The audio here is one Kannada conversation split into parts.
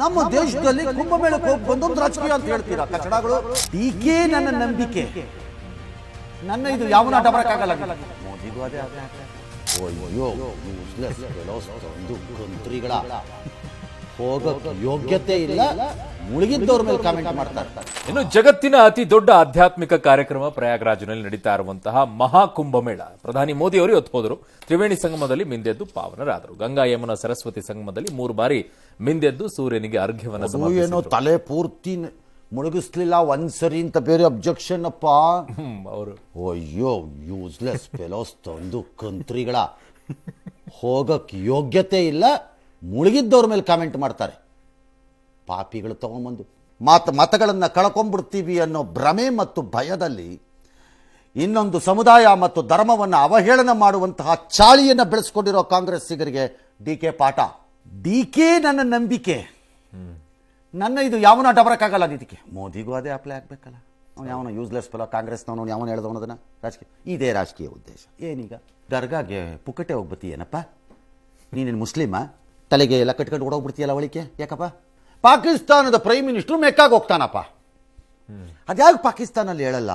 ನಮ್ಮ ದೇಶದಲ್ಲಿ ಕುಂಭಮೇಳಕ್ಕೆ ಹೋಗಿ ಬಂದೊಂದು ರಾಜಕೀಯ ಅಂತ ಹೇಳ್ತೀರಾ? ಕಚಡಗಳು ಟೀಕೆ ನನ್ನ ನಂಬಿಕೆ. ನನ್ನ ಇದು ಯಾವ ನಾಟ ಬರಕ್ಕಾಗಲ್ಲ ಮೋದಿಗೂ ಅದೇ ಅಯ್ಯೋ ಯೂಸ್ಲೆಸ್ ತಂದು ಕಂತ್ರಿಗಳ. ಹೋಗಕ್ ಯೋಗ್ಯತೆ ಇಲ್ಲ. ಮುಳುಗಿದ್ದವ್ರ ಮೇಲೆ ಕಾಮೆಂಟ್ ಇರ್ತಾರೆ ಇನ್ನು ಜಗತ್ತಿನ ಅತಿ ದೊಡ್ಡ ಆಧ್ಯಾತ್ಮಿಕ ಕಾರ್ಯಕ್ರಮ ಪ್ರಯಾಗ್ರಾಜ್ನಲ್ಲಿ ನಡೀತಾ ಇರುವಂತಹ ಮಹಾಕುಂಭಮೇಳ ಪ್ರಧಾನಿ ಮೋದಿ ಅವರು ಇವತ್ತು ಹೋದರು. ತ್ರಿವೇಣಿ ಸಂಗಮದಲ್ಲಿ ಮಿಂದೆದ್ದು ಪಾವನರಾದರು. ಗಂಗಾ ಯಮುನಾ ಸರಸ್ವತಿ ಸಂಗಮದಲ್ಲಿ ಮೂರು ಬಾರಿ ಮಿಂದೆದ್ದು ಸೂರ್ಯನಿಗೆ ಅರ್ಘ್ಯವನ್ನು ಏನೋ ಸಮರ್ಪಿಸಿದ್ರು. ತಲೆ ಪೂರ್ತಿ ಮುಳುಗಿಸ್ಲಿಲ್ಲ ಮುಳುಗಿಸ್ಲಿಲ್ಲ ಒಂದ್ಸರಿ ಅಂತ ಬೇರೆ ಅಬ್ಜೆಕ್ಷನ್ ಅಪ್ಪ. ಹ್ಮ್, ಅವರು. ಅಯ್ಯೋ ಯೂಸ್ಲೆಸ್ ಫೆಲೋಸ್ ತಂದು ಕಂತ್ರಿಗಳ. ಹೋಗಕ್ ಯೋಗ್ಯತೆ ಇಲ್ಲ. ಮುಳುಗಿದ್ದವ್ರ ಮೇಲೆ ಕಾಮೆಂಟ್ ಮಾಡ್ತಾರೆ. ಪಾಪಿಗಳು ತೊಗೊಂಬಂದು ಮಾತು, ಮತಗಳನ್ನು ಕಳ್ಕೊಂಡ್ಬಿಡ್ತೀವಿ ಅನ್ನೋ ಭ್ರಮೆ ಮತ್ತು ಭಯದಲ್ಲಿ ಇನ್ನೊಂದು ಸಮುದಾಯ ಮತ್ತು ಧರ್ಮವನ್ನು ಅವಹೇಳನ ಮಾಡುವಂತಹ ಚಾಳಿಯನ್ನು ಬೆಳೆಸ್ಕೊಂಡಿರೋ ಕಾಂಗ್ರೆಸ್ಸಿಗರಿಗೆ ಡಿ ಕೆ ಪಾಠ. ಡಿ ಕೆ ನನ್ನ ನಂಬಿಕೆ. ನನ್ನ ಇದು ಯಾವನ ಡಬರಕ್ಕಾಗಲ್ಲ ಬರೋಕ್ಕಾಗಲ್ಲ ಇದಕ್ಕೆ. ಮೋದಿಗೂ ಅದೇ ಅಪ್ಲೈ ಆಗಬೇಕಲ್ಲ. ಅವ್ನು ಯಾವನ ಯೂಸ್ಲೆಸ್ ಫಲ ಕಾಂಗ್ರೆಸ್ನವನು ಯಾವನ ಹೇಳ್ದವನು ಅದನ್ನು? ರಾಜಕೀಯ. ಇದೇ ರಾಜಕೀಯ ಉದ್ದೇಶ. ಏನೀಗ ದರ್ಗಾಗೆ ಪುಕ್ಕಟೆ ಹೋಗ್ಬತ್ತೀಯೇನಪ್ಪ? ನೀನೇನು ಮುಸ್ಲಿಮಾ? ತಲೆಗೆ ಎಲ್ಲ ಕಟ್ಕೊಂಡು ಓಡೋಗ್ಬಿಡ್ತೀಯಲ್ಲ ಒಳಿಕೆ ಯಾಕಪ್ಪ? ಪಾಕಿಸ್ತಾನದ ಪ್ರೈಮ್ ಮಿನಿಸ್ಟ್ರು ಮೆಕ್ಕಾಗ ಹೋಗ್ತಾನಪ್ಪ. ಅದ್ಯಾಕೆ ಪಾಕಿಸ್ತಾನಲ್ಲಿ ಹೇಳಲ್ಲ?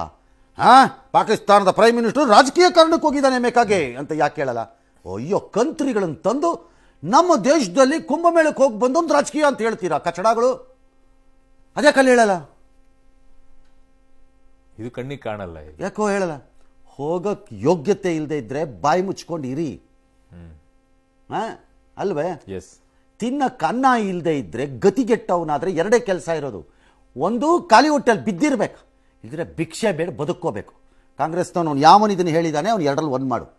ಹಾ? ಪಾಕಿಸ್ತಾನದ ಪ್ರೈಮ್ ಮಿನಿಸ್ಟ್ರು ರಾಜಕೀಯ ಕಾರಣಕ್ಕೆ ಹೋಗಿದ್ದಾನೆ ಮೆಕ್ಕಾಗೆ ಅಂತ ಯಾಕೆ ಹೇಳಲ್ಲ? ಅಯ್ಯೋ ಕಂತ್ರಿಗಳನ್ನು ತಂದು ನಮ್ಮ ದೇಶದಲ್ಲಿ ಕುಂಭಮೇಳಕ್ಕೆ ಹೋಗಿ ಬಂದೊಂದು ರಾಜಕೀಯ ಅಂತ ಹೇಳ್ತೀರಾ ಕಚಡಗಳು ಅದ್ಯಾಕಲ್ಲಿ ಹೇಳಲ್ಲ? ಇದು ಕಣ್ಣಿಗೆ ಕಾಣಲ್ಲ ಯಾಕೋ ಹೇಳಲ್ಲ? ಹೋಗಕ್ಕೆ ಯೋಗ್ಯತೆ ಇಲ್ಲದೆ ಇದ್ರೆ ಬಾಯಿ ಮುಚ್ಕೊಂಡು ಇರಿ ಹಾ? ಅಲ್ವೇ? ಎಸ್ ತಿನ್ನ ಕನ್ನ ಇಲ್ಲದೆ ಇದ್ರೆ ಗತಿಗೆಟ್ಟವನಾದ್ರೆ ಎರಡೇ ಕೆಲಸ ಇರೋದು. ಒಂದು ಖಾಲಿ ಹೊಟ್ಟೆಲ್ಲಿ ಬಿದ್ದಿರ್ಬೇಕು. ಇದ್ರೆ ಭಿಕ್ಷೆ ಬೇಡ ಬದುಕೋಬೇಕು ಕಾಂಗ್ರೆಸ್ನವನು ಯಾವನು ಇದನ್ನು ಹೇಳಿದಾನೆ ಅವ್ನು ಎರಡರಲ್ಲಿ ಒಂದು ಮಾಡು.